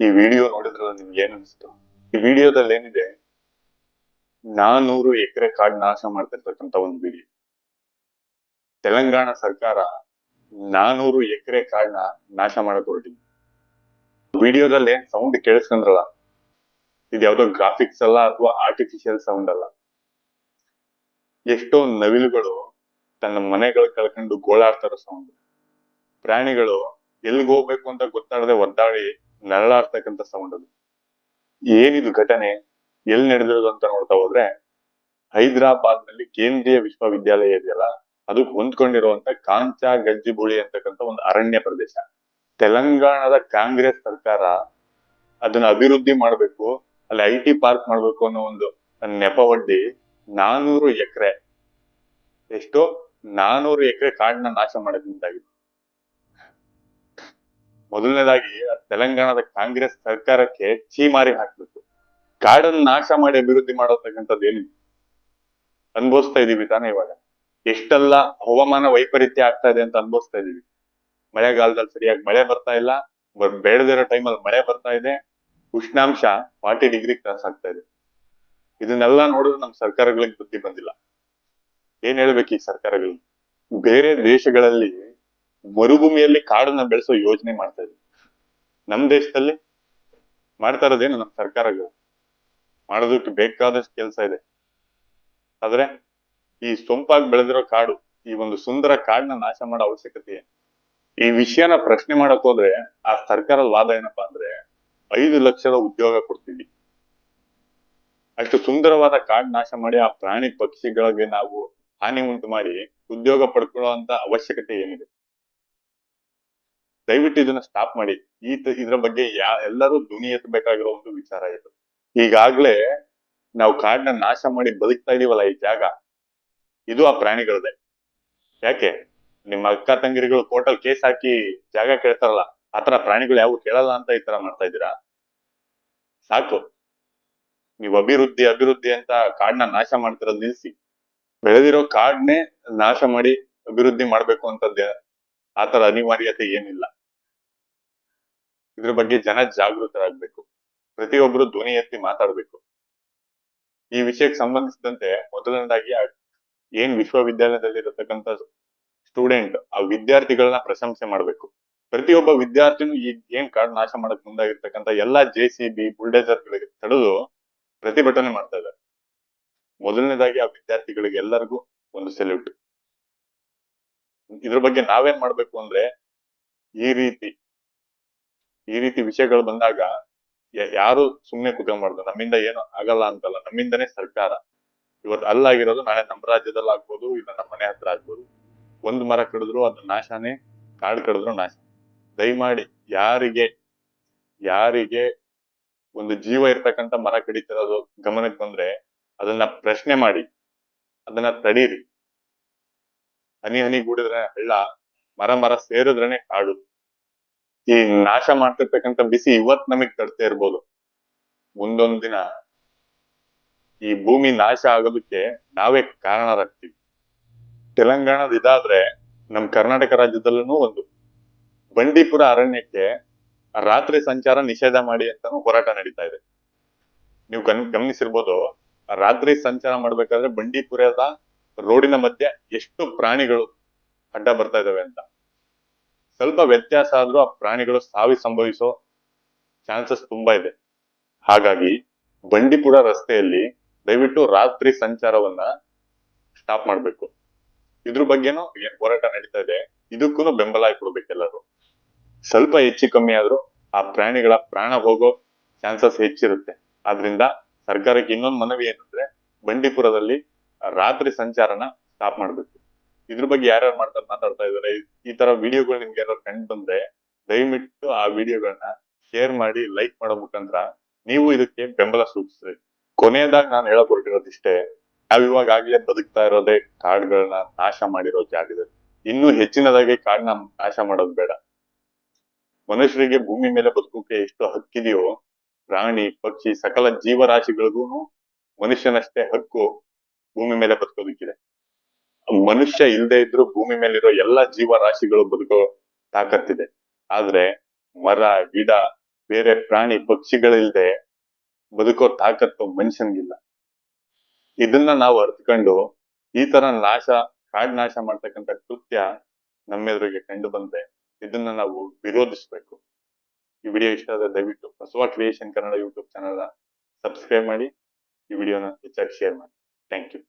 ಈ ವಿಡಿಯೋ ನೋಡಿದ್ರೆ ನಿಮ್ಗೆ ಏನ್ ಅನಿಸ್ತು ಈ ವಿಡಿಯೋದಲ್ಲಿ ಏನಿದೆ? ನಾನೂರು ಎಕರೆ ಕಾಡ್ ನಾಶ ಮಾಡ್ತಿರ್ತಕ್ಕಂತ ಒಂದು ವಿಡಿಯೋ. ತೆಲಂಗಾಣ ಸರ್ಕಾರ ನಾನೂರು ಎಕರೆ ಕಾಡ್ನ ನಾಶ ಮಾಡಕ್ ಹೊರಟಿದೆ. ವಿಡಿಯೋದಲ್ಲಿ ಸೌಂಡ್ ಕೇಳಿಸ್ಕೊಂಡ್ರಲ್ಲ? ಇದು ಯಾವ್ದೋ ಗ್ರಾಫಿಕ್ಸ್ ಅಲ್ಲ ಅಥವಾ ಆರ್ಟಿಫಿಷಿಯಲ್ ಸೌಂಡ್ ಅಲ್ಲ. ಎಷ್ಟೋ ನವಿಲುಗಳು ತನ್ನ ಮನೆಗಳು ಕಳ್ಕೊಂಡು ಗೋಳಾಡ್ತಾರ ಸೌಂಡ್ ಪ್ರಾಣಿಗಳು ಎಲ್ಲಿಗೆ ಹೋಗ್ಬೇಕು ಅಂತ ಗೊತ್ತಾಡದೆ ಒದ್ದಾಡಿ ನರಳಾಡ್ತಕ್ಕಂಥ ಸೌಂಡ್ ಅದು. ಏನಿದು ಘಟನೆ, ಎಲ್ಲಿ ನಡೆದಿರೋದು ಅಂತ ನೋಡ್ತಾ ಹೋದ್ರೆ ಹೈದರಾಬಾದ್ನಲ್ಲಿ ಕೇಂದ್ರೀಯ ವಿಶ್ವವಿದ್ಯಾಲಯ ಇದೆಯಲ್ಲ ಅದಕ್ಕೆ ಹೊಂದ್ಕೊಂಡಿರುವಂತ ಕಾಂಚಾ ಗಜ್ಜಿಬುಳಿ ಅಂತಕ್ಕಂಥ ಒಂದು ಅರಣ್ಯ ಪ್ರದೇಶ. ತೆಲಂಗಾಣದ ಕಾಂಗ್ರೆಸ್ ಸರ್ಕಾರ ಅದನ್ನ ಅಭಿವೃದ್ಧಿ ಮಾಡ್ಬೇಕು, ಅಲ್ಲಿ ಐ ಟಿ ಪಾರ್ಕ್ ಮಾಡ್ಬೇಕು ಅನ್ನೋ ಒಂದು ನೆಪ ಒಡ್ಡಿ ನಾನೂರು ಎಕರೆ, ಎಷ್ಟು ನಾನೂರು ಎಕರೆ ಕಾಡನ್ನ ನಾಶ ಮಾಡೋದ್ರಿಂದಾಗಿದೆ ಮೊದಲನೇದಾಗಿ ತೆಲಂಗಾಣದ ಕಾಂಗ್ರೆಸ್ ಸರ್ಕಾರಕ್ಕೆ ಛೀಮಾರಿ ಹಾಕ್ಬೇಕು. ಕಾಡನ್ನು ನಾಶ ಮಾಡಿ ಅಭಿವೃದ್ಧಿ ಮಾಡತಕ್ಕಂಥದ್ದು ಏನಿದೆ? ಅನುಭವಿಸ್ತಾ ಇದೀವಿ ತಾನೇ ಇವಾಗ. ಎಷ್ಟೆಲ್ಲ ಹವಾಮಾನ ವೈಪರೀತ್ಯ ಆಗ್ತಾ ಇದೆ ಅಂತ ಅನ್ಭವಿಸ್ತಾ ಇದೀವಿ. ಮಳೆಗಾಲದಲ್ಲಿ ಸರಿಯಾಗಿ ಮಳೆ ಬರ್ತಾ ಇಲ್ಲ. ಬೇಡದಿರೋ ಟೈಮಲ್ಲಿ ಮಳೆ ಬರ್ತಾ ಇದೆ. ಉಷ್ಣಾಂಶ ಫಾರ್ಟಿ ಡಿಗ್ರಿ ಕ್ರಾಸ್ ಆಗ್ತಾ ಇದೆ. ಇದನ್ನೆಲ್ಲ ನೋಡಿದ್ರೆ ನಮ್ಮ ಸರ್ಕಾರಗಳಿಗೆ ಬುದ್ಧಿ ಬಂದಿಲ್ಲ. ಏನ್ ಹೇಳ್ಬೇಕು ಈ ಸರ್ಕಾರಗಳು ಬೇರೆ ದೇಶಗಳಲ್ಲಿ ಮರುಭೂಮಿಯಲ್ಲಿ ಕಾಡನ್ನ ಬೆಳೆಸೋ ಯೋಜನೆ ಮಾಡ್ತಾ ಇದ್ವಿ. ನಮ್ ದೇಶದಲ್ಲಿ ಮಾಡ್ತಾ ಇರೋದೇನು ನಮ್ಮ ಸರ್ಕಾರಗಳು? ಮಾಡೋದಕ್ಕೆ ಬೇಕಾದಷ್ಟು ಕೆಲಸ ಇದೆ. ಆದ್ರೆ ಈ ಸೊಂಪಾಗಿ ಬೆಳೆದಿರೋ ಕಾಡು, ಈ ಒಂದು ಸುಂದರ ಕಾಡನ್ನ ನಾಶ ಮಾಡೋ ಅವಶ್ಯಕತೆ? ಈ ವಿಷಯನ ಪ್ರಶ್ನೆ ಮಾಡಕ್ ಹೋದ್ರೆ ಆ ಸರ್ಕಾರದ ವಾದ ಏನಪ್ಪಾ ಅಂದ್ರೆ ಐದು ಲಕ್ಷದ ಉದ್ಯೋಗ ಕೊಡ್ತೀವಿ. ಅಷ್ಟು ಸುಂದರವಾದ ಕಾಡ್ ನಾಶ ಮಾಡಿ ಆ ಪ್ರಾಣಿ ಪಕ್ಷಿಗಳಿಗೆ ನಾವು ಹಾನಿ ಉಂಟು ಮಾಡಿ ಉದ್ಯೋಗ ಪಡ್ಕೊಳ್ಳುವಂತ ಅವಶ್ಯಕತೆ ಏನಿದೆ? ದಯವಿಟ್ಟು ಇದನ್ನ ಸ್ಟಾಪ್ ಮಾಡಿ. ಈ ಇದ್ರ ಬಗ್ಗೆ ಯಾ, ಎಲ್ಲರೂ ಧ್ವನಿ ಎತ್ತಬೇಕಾಗಿರೋ ಒಂದು ವಿಚಾರ ಇದು. ಈಗಾಗ್ಲೇ ನಾವು ಕಾಡನ್ನ ನಾಶ ಮಾಡಿ ಬದುಕ್ತಾ ಇದೀವಲ್ಲ ಈ ಜಾಗ. ಇದು ಆ ಪ್ರಾಣಿಗಳದೆ ಯಾಕೆ? ನಿಮ್ಮ ಅಕ್ಕ ತಂಗಿರಿಗಳು ಕೋರ್ಟಲ್ ಕೇಸ್ ಹಾಕಿ ಜಾಗ ಕೇಳ್ತಾರಲ್ಲ ಆತರ ಪ್ರಾಣಿಗಳು ಯಾವ ಕೇಳಲ್ಲ ಅಂತ ಈ ತರ ಮಾಡ್ತಾ ಇದ್ದೀರಾ? ಸಾಕು. ನೀವು ಅಭಿವೃದ್ಧಿ ಅಭಿವೃದ್ಧಿ ಅಂತ ಕಾಡ್ನ ನಾಶ ಮಾಡ್ತಿರೋದು ನಿಲ್ಸಿ. ಬೆಳೆದಿರೋ ಕಾಡ್ನೇ ನಾಶ ಮಾಡಿ ಅಭಿವೃದ್ಧಿ ಮಾಡ್ಬೇಕು ಅಂತದ್ದೇ. ಆತರ ಅನಿವಾರ್ಯತೆ ಏನಿಲ್ಲ. ಇದ್ರ ಬಗ್ಗೆ ಜನ ಜಾಗೃತರಾಗ್ಬೇಕು. ಪ್ರತಿಯೊಬ್ರು ಧ್ವನಿ ಎತ್ತಿ ಮಾತಾಡ್ಬೇಕು. ಈ ವಿಷಯಕ್ಕೆ ಸಂಬಂಧಿಸಿದಂತೆ ಮೊದಲನೇದಾಗಿ ಏನ್ ವಿಶ್ವವಿದ್ಯಾಲಯದಲ್ಲಿ ಇರತಕ್ಕಂತ ಸ್ಟೂಡೆಂಟ್ ಆ ವಿದ್ಯಾರ್ಥಿಗಳನ್ನ ಪ್ರಶಂಸೆ ಮಾಡ್ಬೇಕು. ಪ್ರತಿಯೊಬ್ಬ ವಿದ್ಯಾರ್ಥಿನೂ ಈ ಏನ್ ಕಾರ್ಡ್ ನಾಶ ಮಾಡಕ್ ಮುಂದಾಗಿರ್ತಕ್ಕಂಥ ಎಲ್ಲಾ ಜೆ ಸಿ ಬಿ ತಡೆದು ಪ್ರತಿಭಟನೆ ಮಾಡ್ತಾ ಇದ್ದಾರೆ. ಮೊದಲನೇದಾಗಿ ಆ ವಿದ್ಯಾರ್ಥಿಗಳಿಗೆ ಎಲ್ಲರಿಗೂ ಒಂದು ಸೆಲ್ಯೂಟ್. ಇದ್ರ ಬಗ್ಗೆ ನಾವೇನ್ ಮಾಡ್ಬೇಕು ಅಂದ್ರೆ ಈ ರೀತಿ ಈ ರೀತಿ ವಿಷಯಗಳು ಬಂದಾಗ ಯಾರು ಸುಮ್ನೆ ಕುತ್ಕೊಂಡ್ಬಾರ್ದು ನಮ್ಮಿಂದ ಏನು ಆಗಲ್ಲ ಅಂತಲ್ಲ. ನಮ್ಮಿಂದನೇ ಸರ್ಕಾರ. ಇವತ್ತು ಅಲ್ಲಾಗಿರೋದು ನಾಳೆ ನಮ್ಮ ರಾಜ್ಯದಲ್ಲಿ ಆಗ್ಬೋದು ಇಲ್ಲ ನಮ್ಮ ಮನೆ ಹತ್ರ ಆಗ್ಬೋದು. ಒಂದು ಮರ ಕಡಿದ್ರು ಅದು ನಾಶನೇ, ಕಾಡು ಕಡಿದ್ರು ನಾಶ. ದಯಮಾಡಿ ಯಾರಿಗೆ ಯಾರಿಗೆ ಒಂದು ಜೀವ ಇರ್ತಕ್ಕಂಥ ಮರ ಕಡಿತಿರೋದು ಗಮನಕ್ಕೆ ಬಂದ್ರೆ ಅದನ್ನ ಪ್ರಶ್ನೆ ಮಾಡಿ. ಅದನ್ನ ತಡೀರಿ. ಹನಿ ಹನಿ ಗೂಡಿದ್ರೆ ಹಳ್ಳ, ಮರ ಮರ ಸೇರಿದ್ರೇನೆ ಕಾಡು. ಈ ನಾಶ ಮಾಡ್ತಿರ್ತಕ್ಕಂಥ ಬಿಸಿ ಇವತ್ ನಮಗ್ ತಡ್ತಾ ಇರ್ಬೋದು. ಮುಂದೊಂದ್ ದಿನ ಈ ಭೂಮಿ ನಾಶ ಆಗೋದಕ್ಕೆ ನಾವೇ ಕಾರಣರಾಗ್ತೀವಿ. ತೆಲಂಗಾಣದ ಇದಾದ್ರೆ ನಮ್ ಕರ್ನಾಟಕ ರಾಜ್ಯದಲ್ಲೂ ಒಂದು. ಬಂಡೀಪುರ ಅರಣ್ಯಕ್ಕೆ ರಾತ್ರಿ ಸಂಚಾರ ನಿಷೇಧ ಮಾಡಿ ಅಂತ ಹೋರಾಟ ನಡೀತಾ ಇದೆ. ನೀವು ಗಮ್ ಗಮನಿಸಿರ್ಬೋದು, ರಾತ್ರಿ ಸಂಚಾರ ಮಾಡ್ಬೇಕಾದ್ರೆ ಬಂಡೀಪುರದ ರೋಡಿನ ಮಧ್ಯೆ ಎಷ್ಟು ಪ್ರಾಣಿಗಳು ಅಡ್ಡ ಬರ್ತಾ ಇದಾವೆ ಅಂತ. ಸ್ವಲ್ಪ ವ್ಯತ್ಯಾಸ ಆದ್ರೂ ಆ ಪ್ರಾಣಿಗಳು ಸಾವಿ ಸಂಭವಿಸೋ ಚಾನ್ಸಸ್ ತುಂಬಾ ಇದೆ. ಹಾಗಾಗಿ ಬಂಡೀಪುರ ರಸ್ತೆಯಲ್ಲಿ ದಯವಿಟ್ಟು ರಾತ್ರಿ ಸಂಚಾರವನ್ನ ಸ್ಟಾಪ್ ಮಾಡ್ಬೇಕು. ಇದ್ರ ಬಗ್ಗೆನೂ ಏನ್ ಹೋರಾಟ ನಡೀತಾ ಇದೆ. ಇದಕ್ಕೂ ಬೆಂಬಲ ಕೊಡ್ಬೇಕೆಲ್ಲರೂ ಸ್ವಲ್ಪ ಹೆಚ್ಚು ಕಮ್ಮಿ ಆದ್ರೂ ಆ ಪ್ರಾಣಿಗಳ ಪ್ರಾಣ ಹೋಗೋ ಚಾನ್ಸಸ್ ಹೆಚ್ಚಿರುತ್ತೆ. ಆದ್ರಿಂದ ಸರ್ಕಾರಕ್ಕೆ ಇನ್ನೊಂದು ಮನವಿ ಏನಂದ್ರೆ ಬಂಡೀಪುರದಲ್ಲಿ ರಾತ್ರಿ ಸಂಚಾರನ ಸ್ಟಾಪ್ ಮಾಡ್ಬೇಕು. ಇದ್ರ ಬಗ್ಗೆ ಯಾರ್ಯಾರು ಮಾಡ್ತಾರೆ ಮಾತಾಡ್ತಾ ಇದಾರೆ ಈ ತರ ವಿಡಿಯೋಗಳು ನಿಮ್ಗೆ ಯಾರು ಕಂಡು ಬಂದ್ರೆ ದಯವಿಟ್ಟು ಆ ವಿಡಿಯೋಗಳನ್ನ ಶೇರ್ ಮಾಡಿ ಲೈಕ್ ಮಾಡೋ ಮುಖಾಂತರ ನೀವು ಇದಕ್ಕೆ ಬೆಂಬಲ ಸೂಚಿಸ್ರಿ. ಕೊನೆಯದಾಗಿ ನಾನು ಹೇಳಕ್ ಹೊರಟಿರೋದಿಷ್ಟೇ ನಾವ್ ಇವಾಗ ಆಗ್ಲೇ ಬದುಕ್ತಾ ಇರೋದೇ ಕಾಡ್ಗಳನ್ನ ನಾಶ ಮಾಡಿರೋ ಜಾಗದಲ್ಲಿ ಇನ್ನೂ ಹೆಚ್ಚಿನದಾಗಿ ಕಾಡನ್ನ ನಾಶ ಮಾಡೋದು ಬೇಡ. ಮನುಷ್ಯರಿಗೆ ಭೂಮಿ ಮೇಲೆ ಬದುಕೋಕೆ ಎಷ್ಟು ಹಕ್ಕಿದೆಯೋ, ಪ್ರಾಣಿ, ಪಕ್ಷಿ, ಸಕಲ ಜೀವರಾಶಿಗಳಿಗೂ ಮನುಷ್ಯನಷ್ಟೇ ಹಕ್ಕು ಭೂಮಿ ಮೇಲೆ ಬದುಕೋದಕ್ಕಿದೆ. ಮನುಷ್ಯ ಇಲ್ಲದೆ ಇದ್ರೂ ಭೂಮಿ ಮೇಲಿರೋ ಎಲ್ಲಾ ಜೀವರಾಶಿಗಳು ಬದುಕೋ ತಾಕತ್ತಿದೆ. ಆದ್ರೆ ಮರ, ಗಿಡ, ಬೇರೆ ಪ್ರಾಣಿ ಪಕ್ಷಿಗಳಿಲ್ದೆ ಬದುಕೋ ತಾಕತ್ತು ಮನುಷ್ಯನ್ಗಿಲ್ಲ. ಇದನ್ನ ನಾವು ಅರ್ತ್ಕೊಂಡು ಈ ತರ ನಾಶ ಕಾಡ್ನಾಶ ಮಾಡ್ತಕ್ಕಂಥ ಕೃತ್ಯ ನಮ್ಮೆದುರಿಗೆ ಕಂಡು ಬಂದ್ರೆ ಇದನ್ನ ನಾವು ವಿರೋಧಿಸ್ಬೇಕು. ಈ ವಿಡಿಯೋ ಇಷ್ಟ ಆದ್ರೆ ದಯವಿಟ್ಟು Basava creation Kannada YouTube channel subscribe ಮಾಡಿ, ಈ ವಿಡಿಯೋನ ಹೆಚ್ಚಾಗಿ ಶೇರ್ ಮಾಡಿ. Thank you